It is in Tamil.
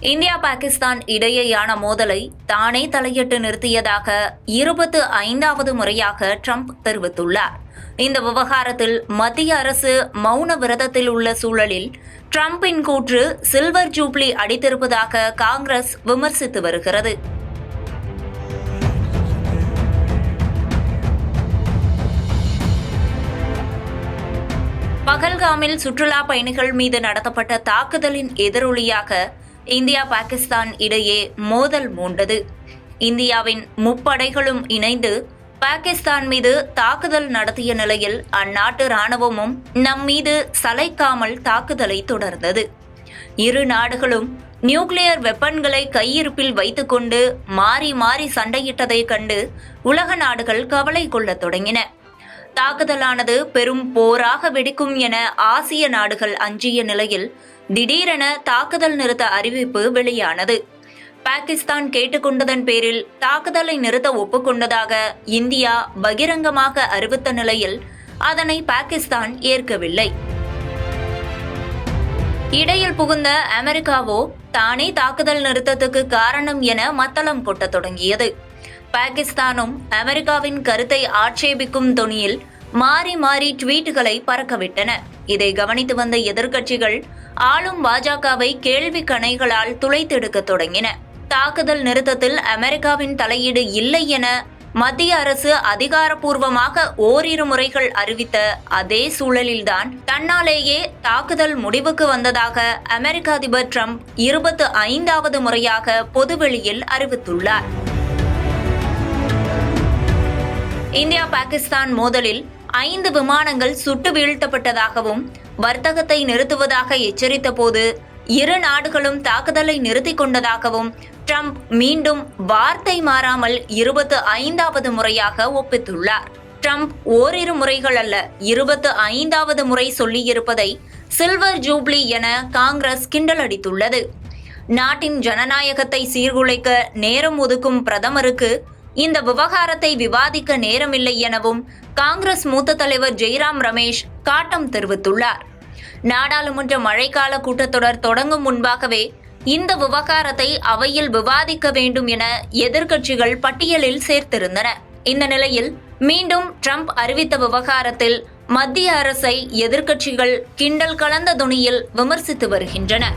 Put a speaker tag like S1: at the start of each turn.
S1: இந்தியா பாகிஸ்தான் இடையேயான மோதலை தானே தலையிட்டு நிறுத்தியதாக இருபத்து ஐந்தாவது முறையாக ட்ரம்ப் தெரிவித்துள்ளார். இந்த விவகாரத்தில் மத்திய அரசு மௌன விரதத்தில் உள்ள சூழலில் ட்ரம்பின் கூற்று சில்வர் ஜூப்ளி அடித்திருப்பதாக காங்கிரஸ் விமர்சித்து வருகிறது. பகல்காமில் சுற்றுலா பயணிகள் மீது நடத்தப்பட்ட தாக்குதலின் எதிரொலியாக இந்தியா பாகிஸ்தான் இடையே மோதல் மூண்டது. இந்தியாவின் முப்படைகளும் இணைந்து பாகிஸ்தான் மீது தாக்குதல் நடத்திய நிலையில் அந்நாட்டு ராணுவமும் நம் மீது சளைக்காமல் தாக்குதலை தொடர்ந்தது. இரு நாடுகளும் நியூக்ளியர் வெப்பன்களை கையிருப்பில் வைத்துக்கொண்டு மாறி மாறி சண்டையிட்டதைக் கண்டு உலக நாடுகள் கவலை கொள்ளத் தொடங்கின. தாக்குதலானது பெரும் போராக வெடிக்கும் என ஆசிய நாடுகள் அஞ்சிய நிலையில் திடீரென தாக்குதல் நிறுத்த அறிவிப்பு வெளியானது. பாகிஸ்தான் கேட்டுக்கொண்டதன் பேரில் தாக்குதலை நிறுத்த ஒப்புக்கொண்டதாக இந்தியா பகிரங்கமாக அறிவித்த நிலையில் அதனை பாகிஸ்தான் ஏற்கவில்லை. இடையில் புகுந்த அமெரிக்காவோ தானே தாக்குதல் நிறுத்தத்துக்கு காரணம் என மத்தளம் கொட்டத் தொடங்கியது. பாகிஸ்தானும் அமெரிக்காவின் கருத்தை ஆட்சேபிக்கும் தொனியில் மாறி மாறி ட்வீட்டுகளை பறக்கவிட்டன. இதை கவனித்து வந்த எதிர்க்கட்சிகள் ஆளும் பாஜகவை கேள்வி கணைகளால் துளைத்தெடுக்க தொடங்கின. தாக்குதல் நிறுத்தத்தில் அமெரிக்காவின் தலையீடு இல்லை என மத்திய அரசு அதிகாரப்பூர்வமாக ஓரிரு முறைகள் அறிவித்த அதே சூழலில்தான் தன்னாலேயே தாக்குதல் முடிவுக்கு வந்ததாக அமெரிக்க அதிபர் ட்ரம்ப் இருபத்து ஐந்தாவது முறையாக பொதுவெளியில் அறிவித்துள்ளார். இந்தியா பாகிஸ்தான் மோதலில் ஐந்து விமானங்கள் சுட்டு வீழ்த்தப்பட்டதாகவும் வர்த்தகத்தை நிறுத்துவதாக எச்சரித்த போது இரு நாடுகளும் தாக்குதலை நிறுத்திக் கொண்டதாகவும் ட்ரம்ப் மீண்டும் வார்த்தை மாறாமல் இருபத்து ஐந்தாவது முறையாக ஒப்பித்துள்ளார் ட்ரம்ப் ஓரிரு முறைகள் அல்ல இருபத்து ஐந்தாவது முறை சொல்லியிருப்பதை சில்வர் ஜூப்ளி என காங்கிரஸ் கிண்டல் அடித்துள்ளது நாட்டின் ஜனநாயகத்தை சீர்குலைக்க நேரம் ஒதுக்கும் பிரதமருக்கு இந்த விவகாரத்தை விவாதிக்க நேரமில்லை எனவும் காங்கிரஸ் மூத்த தலைவர் ஜெய்ராம் ரமேஷ் காட்டம் தெரிவித்துள்ளார். நாடாளுமன்ற மழைக்கால கூட்டத்தொடர் தொடங்கும் முன்பாகவே இந்த விவகாரத்தை அவையில் விவாதிக்க வேண்டும் என எதிர்க்கட்சிகள் பட்டியலில் சேர்த்திருந்தன. இந்த நிலையில் மீண்டும் ட்ரம்ப் அறிவித்த விவகாரத்தில் மத்திய அரசை எதிர்க்கட்சிகள் கிண்டல் கலந்த துணியில் விமர்சித்து வருகின்றன.